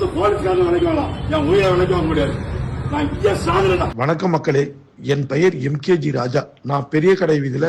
என் உயிரை முடியாது. நான் வணக்கம் மக்களே என் பெயர் எம்கேஜி ராஜா. நான் பெரிய கடை வீதியில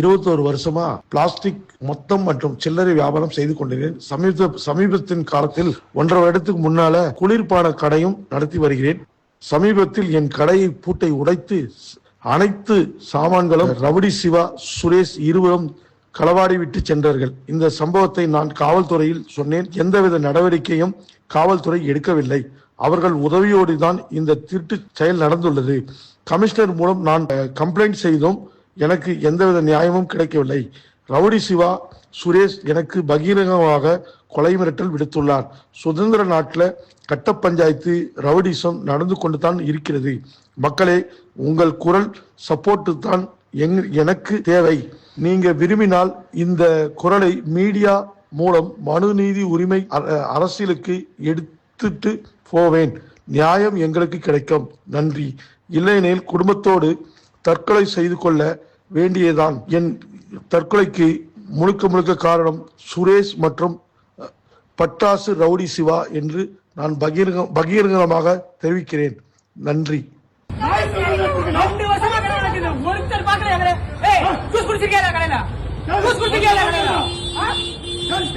இருபத்தோரு வருஷமா பிளாஸ்டிக் மொத்தம் மற்றும் சில்லறை வியாபாரம் செய்து கொண்டிருக்கிறேன். சமீப சமீபத்தின் காலத்தில் ஒன்றரை வருடத்துக்கு முன்னால குளிர்பான கடையும் நடத்தி வருகிறேன். சமீபத்தில் என் கடையை பூட்டை உடைத்து அனைத்து சாமான்களும் ரவுடி சிவா சுரேஷ் இருவரும் களவாடி விட்டு சென்றார்கள் இந்த சம்பவத்தை நான் காவல்துறையில் சொன்னேன். எந்தவித நடவடிக்கையும் காவல்துறை எடுக்கவில்லை. அவர்கள் உதவியோடு தான் இந்த திருட்டு செயல் நடந்துள்ளது. கமிஷனர் மூலம் நான் கம்ப்ளைண்ட் செய்தும் எனக்கு எந்தவித நியாயமும் கிடைக்கவில்லை. ரவுடி சிவா சுரேஷ் எனக்கு பகிரங்கமாக கொலை மிரட்டல் விடுத்துள்ளார். சுதந்திர நாட்டில் கட்ட பஞ்சாயத்து ரவுடிசம் நடந்து கொண்டு தான் இருக்கிறது. மக்களே உங்கள் குரல் சப்போர்ட்டு தான் எங்- எனக்கு தேவை. நீங்க விரும்பினால் இந்த குரலை மீடியா மூலம் மனு நீதி உரிமை அ- அரசியலுக்கு எடுத்துட்டு போவேன். நியாயம் எங்களுக்கு கிடைக்கும். நன்றி. இல்லையெனில் குடும்பத்தோடு தற்கொலை செய்து கொள்ள வேண்டியதான் என் தற்கொலைக்கு முழுக்க முழுக்க காரணம் சுரேஷ் மற்றும் பட்டாசு ரவுடி சிவா என்று நான் பகிரங்க பகிரங்கமாக தெரிவிக்கிறேன். நன்றி. स्कूल में क्या लग? रहा है